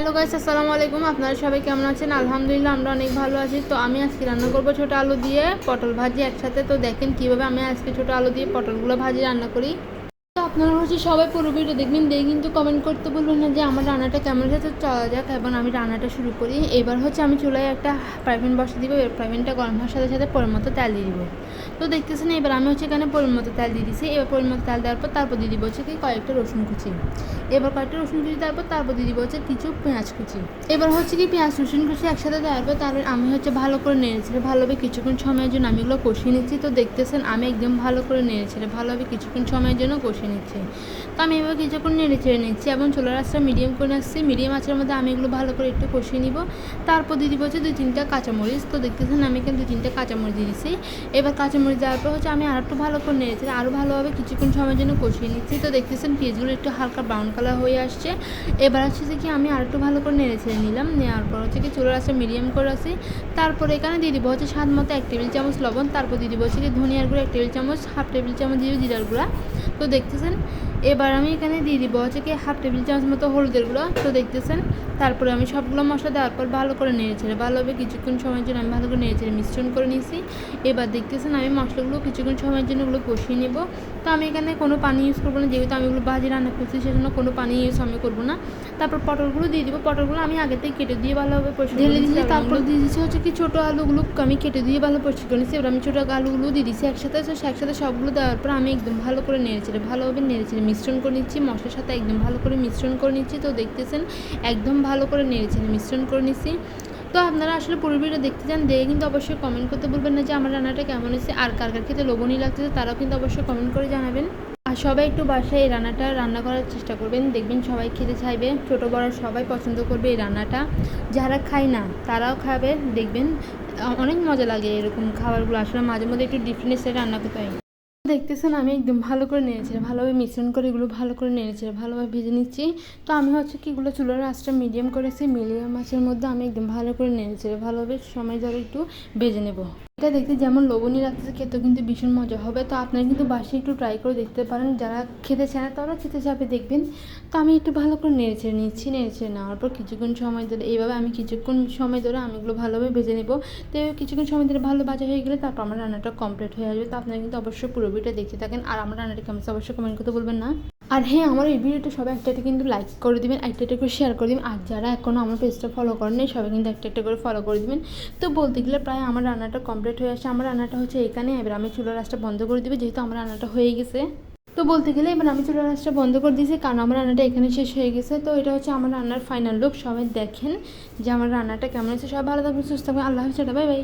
Hello guys আসসালামু আলাইকুম। আপনারা সবাই কেমন আছেন? আলহামদুলিল্লাহ, আমরা অনেক ভালো আছি। তো আমি আজকে রান্না করব ছোটো আলু দিয়ে পটল ভাজি একসাথে। তো দেখেন কীভাবে আমি আজকে ছোটো আলু দিয়ে পটলগুলো ভাজি রান্না করি। আপনারা হচ্ছে সবাই পুরো ভিডিও দেখবেন দেখে কিন্তু কমেন্ট করতে বলবেন না যে আমার রান্নাটা কেমন হয়েছে চলা যাক। এবং আমি রান্নাটা শুরু করি। এবার হচ্ছে আমি চুলায় একটা প্রাইভেন বসে দিব, এবার প্রাইভেনটা গরম হওয়ার সাথে সাথে পরিমতো তেল দিয়ে দিব। তো দেখতেছেন, এবার আমি হচ্ছে এখানে পরিমতো তেল দিয়ে দিছি। এবার পরিমতো তেল দেওয়ার পর তারপর দিয়ে দিব হচ্ছে কি কয়েকটা রসুন কুচি। এবার কয়েকটা রসুন কুচি দেওয়ার পর তারপর দিয়ে দিব হচ্ছে কিছু পেঁয়াজ কুচি। এবার হচ্ছে কি পেঁয়াজ, রসুন কুচি একসাথে দেওয়ার পর তারপর আমি হচ্ছে ভালো করে নেড়েছিল ভালোভাবে কিছুক্ষণ সময়ের জন্য আমি এগুলো কষিয়ে নিচ্ছি। তো দেখতেছেন, আমি একদম ভালো করে নেড়েছিল ভালোভাবে কিছুক্ষণ সময়ের জন্য কষিয়ে নিচ্ছি। তো আমি এবার কিছুক্ষণ নেড়ে ছেড়ে নিচ্ছি এবং চুলার আঁচটা মিডিয়াম করে আসছি মিডিয়াম আঁচের মধ্যে আমি এগুলো ভালো করে একটু কষিয়ে নিব। তারপর দিয়ে দিব হচ্ছে দুই তিনটা কাঁচামরিচ। তো দেখতেছেন আমি এখানে দুই তিনটা কাঁচামরিচ দিয়ে দিচ্ছি এবার কাঁচামরিচ দেওয়ার পর হচ্ছে আমি আর একটু ভালো করে নেড়েছি আরও ভালোভাবে কিছুক্ষণ সময়ের জন্য কষিয়ে নিচ্ছি। তো দেখতেছেন পেঁয়াজগুলো একটু হালকা ব্রাউন কালার হয়ে আসছে। এবার হচ্ছে কি আমি আর একটু ভালো করে নেড়ে ছেড়ে নিলাম। নেওয়ার পর হচ্ছে কি চুলার আঁচটা মিডিয়াম করে আসি তারপরে এখানে দিয়ে দিব হচ্ছে স্বাদ মতো এক টেবিল চামচ লবণ। তারপর দিয়ে দিব হচ্ছে কি ধনিয়ার গুঁড়ো এক টেবিল চামচ হাফ টেবিল চামচ দিয়ে জিরার গুঁড়া। তো দেখতেছেন। এবার আমি এখানে দিয়ে দিব হচ্ছে কি হাফ টেবিল চামচ মতো হলুদের গুঁড়ো তো দেখতেছেন? তারপরে আমি সবগুলো মশলা দেওয়ার পর ভালো করে নেড়েছেড়ে ভালোভাবে কিছুক্ষণ সময়ের জন্য আমি ভালো করে নেড়েছেড়ে মিশ্রণ করে নিয়েছি। এবার দেখতেছেন আমি মশলাগুলো কিছুক্ষণ সময়ের জন্য ওগুলো কষিয়ে নেব। তো আমি এখানে কোনো পানি ইউজ করব না যেহেতু আমি ওগুলো ভাজি রান্না করছি সেজন্য কোনো পানি ইউজ আমি করব না। তারপর পটলগুলো দিয়ে দিব পটলগুলো আমি আগে থেকে কেটে দিয়ে ভালোভাবে পরিষ্কার ঢেলে দিয়েছি তারপর দিয়ে দিচ্ছি হচ্ছে কি ছোটো আলুগুলো আমি কেটে দিয়ে ভালো পরিষ্কার করে নিচ্ছি এবার আমি ছোটো আলুগুলো দিয়ে দিচ্ছি একসাথে। একসাথে সবগুলো দেওয়ার পর আমি একদম ভালো করে নেড়েছেড়ে ভালোভাবে নেড়েছেড়ে মিশ্রণ করে নিচ্ছি, মশলার সাথে একদম ভালো করে মিশ্রণ করে নিচ্ছি। তো দেখতেছেন, একদম ভালো করে নেড়েছেড়ে মিশ্রণ করে নিচ্ছি তো আপনারা আসলে পুরো দেখতে চান, দেখে কিন্তু অবশ্যই কমেন্ট করতে বলবেন না যে আমার রান্নাটা কেমন হয়েছে আর কার কার খেতে লোভনীয় লাগতেছে, তারাও কিন্তু অবশ্যই কমেন্ট করে জানাবেন। আর সবাই একটু বাসায় এই রান্নাটা রান্না করার চেষ্টা করবেন। দেখবেন সবাই খেতে চাইবে, ছোটো বড় সবাই পছন্দ করবে এই রান্নাটা। যারা খায় না, তারাও খাবে, দেখবেন অনেক মজা লাগে এরকম খাবারগুলো। আসলে মাঝে মধ্যে একটু ডিফারেন্ট স্টাইল রান্না করতে হয়। দেখতেছেন, আমি একদম ভালো করে নিয়েছি ভালোভাবে মিশ্রণ করে এগুলো ভালো করে নিয়েছি ভালোভাবে ভেজে নিচ্ছি। তো আমি হচ্ছে কি, এগুলো চুলার আঁচটা মিডিয়াম করেছি মিডিয়াম আঁচের মধ্যে আমি একদম ভালো করে নিয়েছি ভালোভাবে সময় ধরে একটু ভেজে নেব। এটা দেখতে যেমন লবণী লাগতেছে, খেতেও কিন্তু ভীষণ মজা হবে। তো আপনারা কিন্তু বাসে একটু ট্রাই করে দেখতে পারেন। যারা খেতে চায় না, তারা খেতে চাপে দেখবেন। তো আমি একটু ভালো করে নেড়েছে নিচ্ছি নেড়েছে নেওয়ার পর কিছুক্ষণ সময় ধরে, এইভাবে আমি কিছুক্ষণ সময় ধরে আমি এগুলো ভালোভাবে ভেজে নেব। তো কিছুক্ষণ সময় ধরে ভালো ভাজা হয়ে গেলে তারপর আমার রান্নাটা কমপ্লিট হয়ে আসবে। তো আপনারা কিন্তু অবশ্যই পুরোপুরিটা দেখতে থাকেন। আর আমার রান্নাটা কেমন অবশ্যই কমেন্ট করতে বলবেন না। আর হ্যাঁ আমার এই ভিডিওটা সবাই একটা একটা কিন্তু লাইক করে দিবেন একটা একটা করে শেয়ার করে দিবেন। আর যারা এখনও আমার পেজটা ফলো করেন নাই, সবাই কিন্তু একটা একটা করে ফলো করে দিবেন। তো বলতে গেলে প্রায় আমার রান্নাটা কমপ্লিট হয়ে আসে আমার রান্নাটা হচ্ছে এখানে, এবার আমি চুলার রাসটা বন্ধ করে দিবে, যেহেতু আমার রান্নাটা হয়ে গেছে। তো বলতে গেলে এবার আমি চুলার রাসটা বন্ধ করে দিয়েছি, কারণ আমার রান্নাটা এখানে শেষ হয়ে গেছে। তো এটা হচ্ছে আমার রান্নার ফাইনাল লুক সবাই দেখেন যে আমার রান্নাটা কেমন হয়েছে। সবাই ভালো থাকবেন, সুস্থ থাকবেন। আল্লাহ হাফিজ বাই বাই।